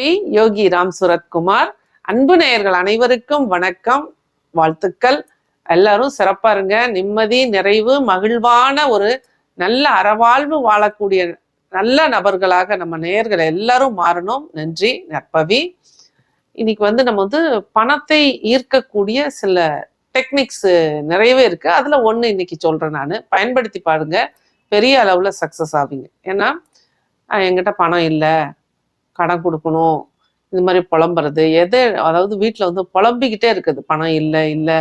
B யோகி ராம் சுரத்குமார். அன்பு நேயர்கள் அனைவருக்கும் வணக்கம் வாழ்த்துக்கள். எல்லாரும் சிறப்பா இருங்க. நிம்மதி நிறைவு மகிழ்வான ஒரு நல்ல அறவாழ்வு வாழக்கூடிய நல்ல நபர்களாக நம்ம நேயர்கள் எல்லாரும் மாறணும். நன்றி நற்பவி. இன்னைக்கு வந்து நம்ம வந்து பணத்தை ஈர்க்கக்கூடிய சில டெக்னிக்ஸ் நிறையவே இருக்கு. அதுல ஒண்ணு இன்னைக்கு சொல்றேன் நான். பயன்படுத்தி பாருங்க. பெரிய அளவுல சக்சஸ் ஆவீங்க. ஏன்னா என்கிட்ட பணம் இல்லை. கடன் கொடுக்கணும் இந்த மாதிரி புலம்புறது எது அதாவது வீட்டில் வந்து புலம்பிக்கிட்டே இருக்குது. பணம் இல்லை இல்லை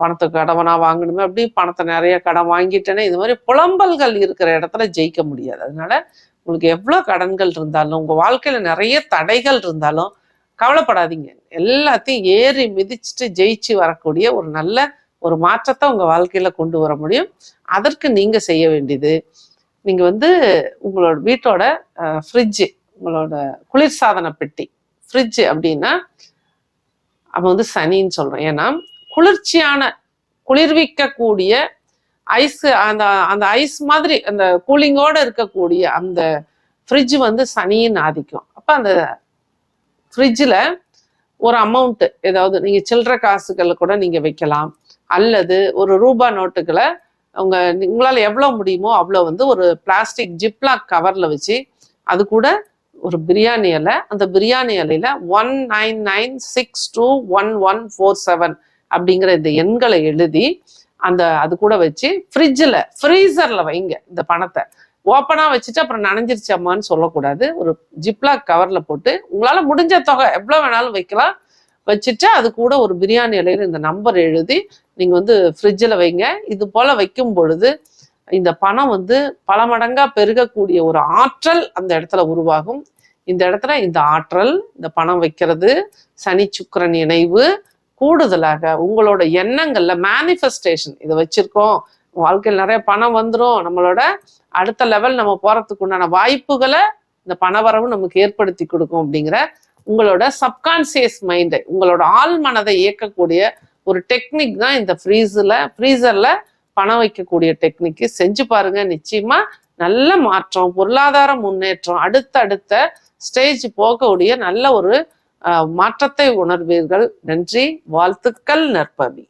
பணத்தை கடவனா வாங்கணுமே அப்படி பணத்தை நிறைய கடன் வாங்கிட்டேனே இது மாதிரி புலம்பல்கள் இருக்கிற இடத்துல ஜெயிக்க முடியாது. அதனால உங்களுக்கு எவ்வளோ கடன்கள் இருந்தாலும் உங்கள் வாழ்க்கையில் நிறைய தடைகள் இருந்தாலும் கவலைப்படாதீங்க. எல்லாத்தையும் ஏறி மிதிச்சுட்டு ஜெயிச்சு வரக்கூடிய ஒரு நல்ல ஒரு மாற்றத்தை உங்கள் வாழ்க்கையில் கொண்டு வர முடியும். அதற்கு நீங்கள் செய்ய வேண்டியது நீங்கள் வந்து உங்களோட வீட்டோட ஃப்ரிட்ஜு உங்களோட குளிர்சாதன பெட்டி ஃப்ரிட்ஜ் அப்படின்னா அப்போ வந்து சனின்னு சொல்றோம் ஏன்னா குளிர்ச்சியான குளிர்விக்கக்கூடிய ஐஸ் அந்த அந்த ஐஸ் மாதிரி அந்த கூலிங்கோட இருக்கக்கூடிய அந்த ஃப்ரிட்ஜ் வந்து சனியின் ஆதிக்கும். அப்போ அந்த ஃப்ரிட்ஜில் ஒரு அமௌண்ட்டு ஏதாவது நீங்கள் சில்லற காசுகள் கூட நீங்கள் வைக்கலாம். அல்லது ஒரு ரூபா நோட்டுகளை உங்கள் உங்களால் எவ்வளோ முடியுமோ அவ்வளோ வந்து ஒரு பிளாஸ்டிக் ஜிப்லாக் கவரில் வச்சு அது கூட ஒரு பிரியாணி இலை. அந்த பிரியாணி இலையில one nine nine six two one one four seven அப்படிங்கிற இந்த எண்களை எழுதி அந்த அது கூட வச்சு ஃப்ரிட்ஜில் ஃப்ரீசரில் வைங்க இந்த பணத்தை. ஓப்பனாக வச்சுட்டு அப்புறம் நனைஞ்சிருச்சம்மான்னு சொல்லக்கூடாது. ஒரு ஜிப்லாக் கவரில் போட்டு உங்களால் முடிஞ்ச தொகை எவ்வளோ வேணாலும் வைக்கலாம். வச்சுட்டு அது கூட ஒரு பிரியாணி இலையில இந்த நம்பர் எழுதி நீங்கள் வந்து ஃப்ரிட்ஜில் வைங்க. இது போல் வைக்கும் பொழுது இந்த பணம் வந்து பல மடங்கா பெருகக்கூடிய ஒரு ஆற்றல் அந்த இடத்துல உருவாகும். இந்த இடத்துல இந்த ஆற்றல் இந்த பணம் வைக்கிறது சனி சுக்கிரன் இணைவு கூடுதலாக உங்களோட எண்ணங்கள்ல மேனிஃபெஸ்டேஷன் இதை வச்சிருக்கோம். வாழ்க்கையில் நிறைய பணம் வந்துடும் நம்மளோட அடுத்த லெவல் நம்ம போறதுக்கு உண்டான வாய்ப்புகளை இந்த பணவரவு நமக்கு ஏற்படுத்தி கொடுக்கும் அப்படிங்கிற உங்களோட சப்கான்சியஸ் மைண்டை உங்களோட ஆள் மனதை இயக்கக்கூடிய ஒரு டெக்னிக் தான் இந்த ஃப்ரீஸில் ஃப்ரீசரில் பணம் வைக்கக்கூடிய டெக்னிக்கு செஞ்சு பாருங்க. நிச்சயமா நல்ல மாற்றம் பொருளாதார முன்னேற்றம் அடுத்தடுத்த ஸ்டேஜ் போகக்கூடிய நல்ல ஒரு மாற்றத்தை உணர்வீர்கள். நன்றி. வாழ்த்துக்கள் நற்பவி.